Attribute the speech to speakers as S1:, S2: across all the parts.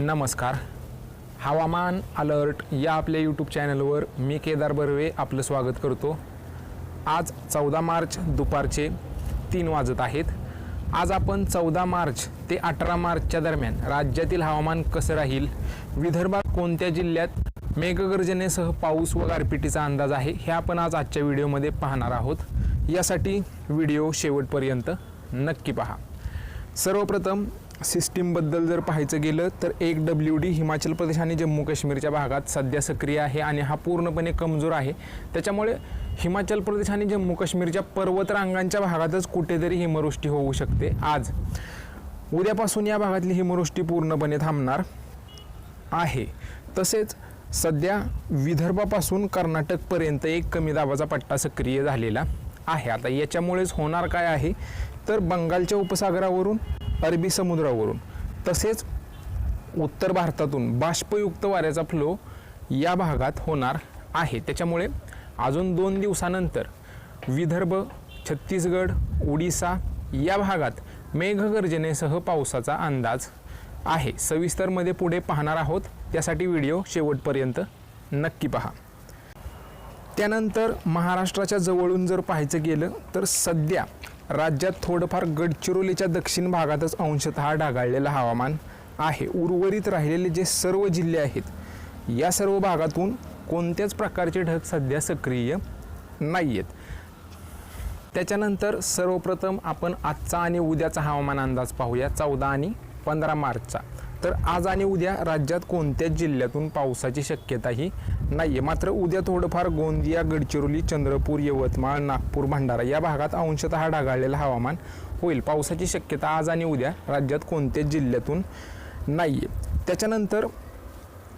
S1: नमस्कार. हवामान अलर्ट या आपल्या यूट्यूब चॅनलवर मी केदार बर्वे आपलं स्वागत करतो. आज चौदा मार्च दुपारचे तीन वाजत आहेत. आज आपण चौदा मार्च ते अठरा मार्चच्या दरम्यान राज्यातील हवामान कसं राहील विदर्भात कोणत्या जिल्ह्यात मेघगर्जनेसह पाऊस व गारपिटीचा अंदाज आहे हे आपण आज आजच्या व्हिडिओमध्ये पाहणार आहोत. यासाठी व्हिडिओ शेवटपर्यंत नक्की पहा. सर्वप्रथम सिस्टीमबद्दल जर पाहायचं गेलं तर एक डब्ल्यू डी हिमाचल प्रदेश आणि जम्मू काश्मीरच्या भागात सध्या सक्रिय आहे आणि हा पूर्णपणे कमजोर आहे. त्याच्यामुळे हिमाचल प्रदेश आणि जम्मू काश्मीरच्या पर्वतरांगांच्या भागातच कुठेतरी हिमवृष्टी होऊ शकते. आज उद्यापासून या भागातली हिमवृष्टी पूर्णपणे थांबणार आहे. तसेच सध्या विदर्भापासून कर्नाटकपर्यंत एक कमी दाबाचा पट्टा सक्रिय झालेला आहे. आता याच्यामुळेच होणार काय आहे? तर बंगालच्या उपसागरावरून अरबी समुद्रावरून. तसेच उत्तर भारतातून बाष्पयुक्त वाऱ्याचा फ्लो या भागात होणार आहे. त्याच्यामुळे अजून दोन दिवसानंतर विदर्भ छत्तीसगड ओडिसा या भागात मेघगर्जनेसह पावसाचा अंदाज आहे. सविस्तरमध्ये पुढे पाहणार आहोत. त्यासाठी व्हिडिओ शेवटपर्यंत नक्की पहा. त्यानंतर महाराष्ट्राच्या जवळून जर पाहायचं गेलं तर सध्या राज्यात थोडंफार गडचिरोलीच्या दक्षिण भागातच अंशतः ढगाळलेलं हवामान आहे. उर्वरित राहिलेले जे सर्व जिल्हे आहेत या सर्व भागातून कोणत्याच प्रकारचे ढग सध्या सक्रिय नाही आहेत त्याच्यानंतर सर्वप्रथम आपण आजचा आणि उद्याचा हवामान अंदाज पाहूया. चौदा आणि पंधरा मार्चचा. तर आज आणि उद्या राज्यात कोणत्याच जिल्ह्यातून पावसाची शक्यताही नाही आहे मात्र उद्या थोडंफार गोंदिया गडचिरोली चंद्रपूर यवतमाळ नागपूर भंडारा या भागात अंशतः ढगाळलेलं हवामान होईल. पावसाची शक्यता आज आणि उद्या राज्यात कोणत्याच जिल्ह्यातून नाही आहे त्याच्यानंतर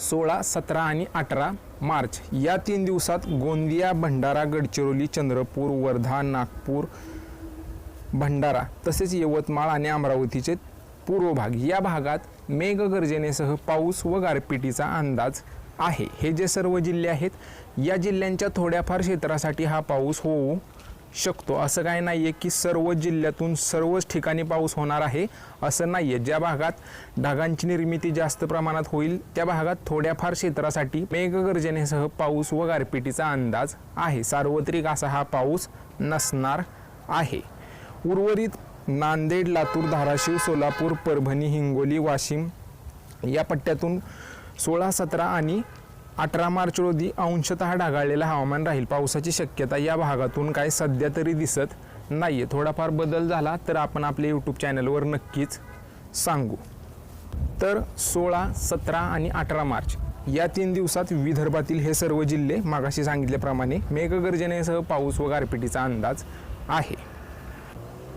S1: सोळा सतरा आणि अठरा मार्च या तीन दिवसात गोंदिया भंडारा गडचिरोली चंद्रपूर वर्धा नागपूर भंडारा तसेच यवतमाळ आणि अमरावतीचे पूर्व भाग या भागात मेघगर्जनेसह पाऊस व गारपिटीचा अंदाज आहे. हे जे सर्व जिल्हे आहेत या जिल्ह्यांच्या थोड्याफार क्षेत्रासाठी हा पाऊस होऊ शकतो. असं काय नाही आहे की सर्व जिल्ह्यातून सर्वच ठिकाणी पाऊस होणार आहे असं नाही आहे ज्या भागात ढगांची निर्मिती जास्त प्रमाणात होईल त्या भागात थोड्याफार क्षेत्रासाठी मेघगर्जनेसह पाऊस व गारपिटीचा अंदाज आहे. सार्वत्रिक असा हा पाऊस नसणार आहे. उर्वरित नांदेड लातूर धाराशिव सोलापूर परभणी हिंगोली वाशिम या पट्ट्यातून सोळा सतरा आणि अठरा मार्च रोजी अंशतः ढगाळलेलं हवामान राहील. पावसाची शक्यता या भागातून काय सध्या तरी दिसत नाही आहे थोडाफार बदल झाला तर आपण आपल्या यूट्यूब चॅनलवर नक्कीच सांगू. तर सोळा सतरा आणि अठरा मार्च या तीन दिवसात विदर्भातील हे सर्व जिल्हे मागाशी सांगितल्याप्रमाणे मेघगर्जनेसह पाऊस व गारपिटीचा अंदाज आहे.